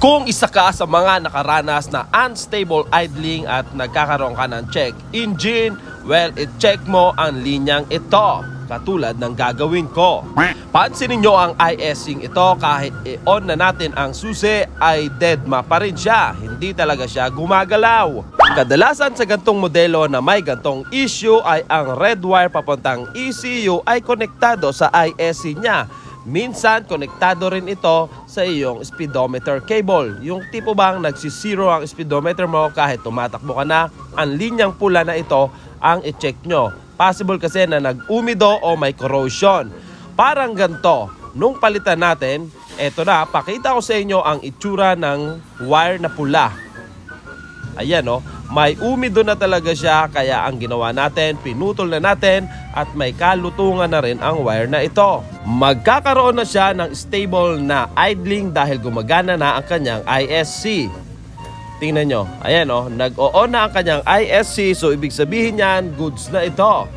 Kung isa ka sa mga nakaranas na unstable idling at nagkakaroon ka ng check engine, well, i-check mo ang linyang ito katulad ng gagawin ko. Pansinin nyo ang ISing ito kahit i-on na natin ang susi ay deadma pa rin siya. Hindi talaga siya gumagalaw. Kadalasan sa gantong modelo na may gantong issue ay ang red wire papuntang ECU ay konektado sa ISC niya. Minsan, konektado rin ito sa iyong speedometer cable. Yung tipo bang nagsisiro ang speedometer mo kahit tumatakbo ka na, ang linyang pula na ito ang i-check nyo. Possible kasi na nag-umido o may corrosion. Parang ganito, nung palitan natin, eto na, pakita ko sa inyo ang itsura ng wire na pula. Ayan o, may umido na talaga siya kaya ang ginawa natin, pinutol na natin at may kalutungan na rin ang wire na ito. Magkakaroon na siya ng stable na idling dahil gumagana na ang kanyang ISC. Tingnan nyo, ayan o, nag-o-on na ang kanyang ISC so ibig sabihin yan, goods na ito.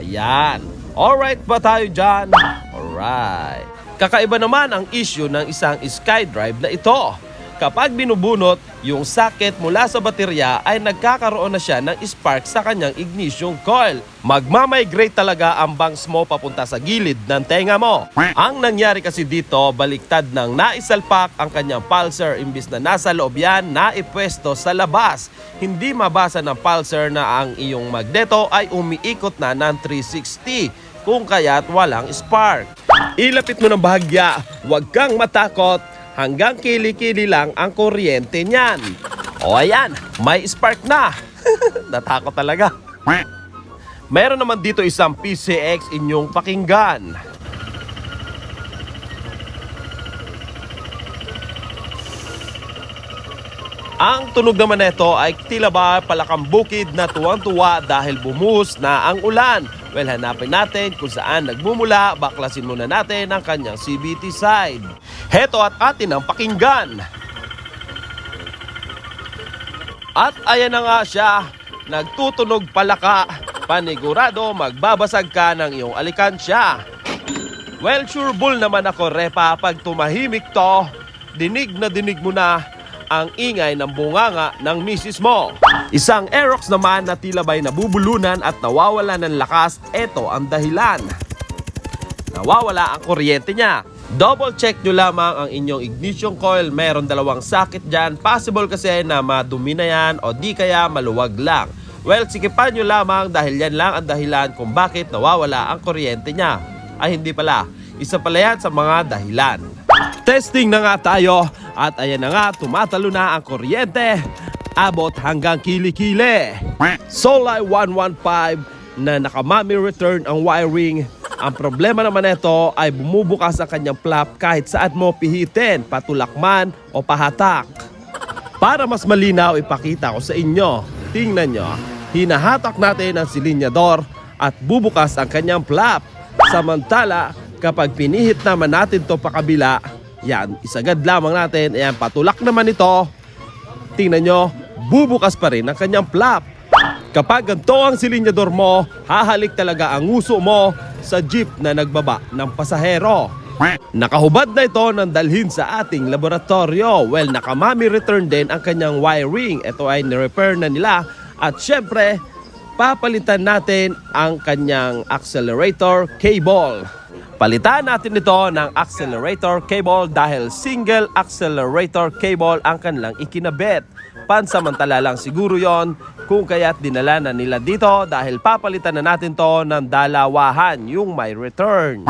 Ayan. Alright ba tayo dyan? Alright. Kakaiba naman ang issue ng isang SkyDrive na ito. Kapag binubunot, yung socket mula sa baterya ay nagkakaroon na siya ng spark sa kanyang ignition coil. Magmamigrate talaga ang bangs mo papunta sa gilid ng tenga mo. Ang nangyari kasi dito, baliktad ng naisalpak ang kanyang pulsar imbis na nasa loob yan, naipwesto sa labas. Hindi mabasa ng pulsar na ang iyong magneto ay umiikot na ng 360 kung kaya't walang spark. Ilapit mo ng bahagya, huwag kang matakot, hanggang kili-kili lang ang kuryente niyan. O ayan, may spark na. Natakot talaga. Meron naman dito isang PCX inyong pakinggan. Ang tunog naman nito ay tila ba palakang bukid na tuwang-tuwa dahil bumuhos na ang ulan. Well, hanapin natin kung saan nagmumula, baklasin muna natin ang kanyang CVT side. Heto at atin ang pakinggan. At ayan na nga siya, nagtutunog palaka. Panigurado magbabasag ka ng iyong alikansya. Well, sure bull naman ako, Repa, pag tumahimik to, dinig na dinig mo na ang ingay ng bunganga ng misis mo. Isang Aerox naman na tila ba'y nabubulunan at nawawala ng lakas, eto ang dahilan. Nawawala ang kuryente niya. Double check nyo lamang ang inyong ignition coil. Meron dalawang socket dyan. Possible kasi na madumi na yan o di kaya maluwag lang. Well, sikipan nyo lamang dahil yan lang ang dahilan kung bakit nawawala ang kuryente niya. Ay hindi pala. Isa pala yan sa mga dahilan. Testing na nga tayo at ayan na nga tumatalo na ang kuryente. Abot hanggang kilikili. Solai 115 na nakamami return ang wiring. Ang problema naman nito ay bumubukas ang kanyang flap kahit saan mo pihitin, patulak man o pahatak. Para mas malinaw, ipakita ko sa inyo. Tingnan nyo, hinahatak natin ang silinyador at bubukas ang kanyang flap. Samantala, kapag pinihit naman natin to pakabila, yan, isagad lamang natin, ayan, patulak naman ito. Tingnan nyo, bubukas pa rin ang kanyang flap. Kapag ganito ang silinyador mo, hahalik talaga ang uso mo sa jeep na nagbaba ng pasahero. Nakahubad na ito ng dalhin sa ating laboratorio. Well, nakamami return din ang kanyang wiring. Ito ay nirepair na nila. At syempre, papalitan natin ang kanyang accelerator cable. Palitan natin ito ng accelerator cable dahil single accelerator cable ang kanilang ikinabit. Pansamantala lang siguro yon kung kaya't dinala na nila dito dahil papalitan na natin to ng dalawahan yung may return.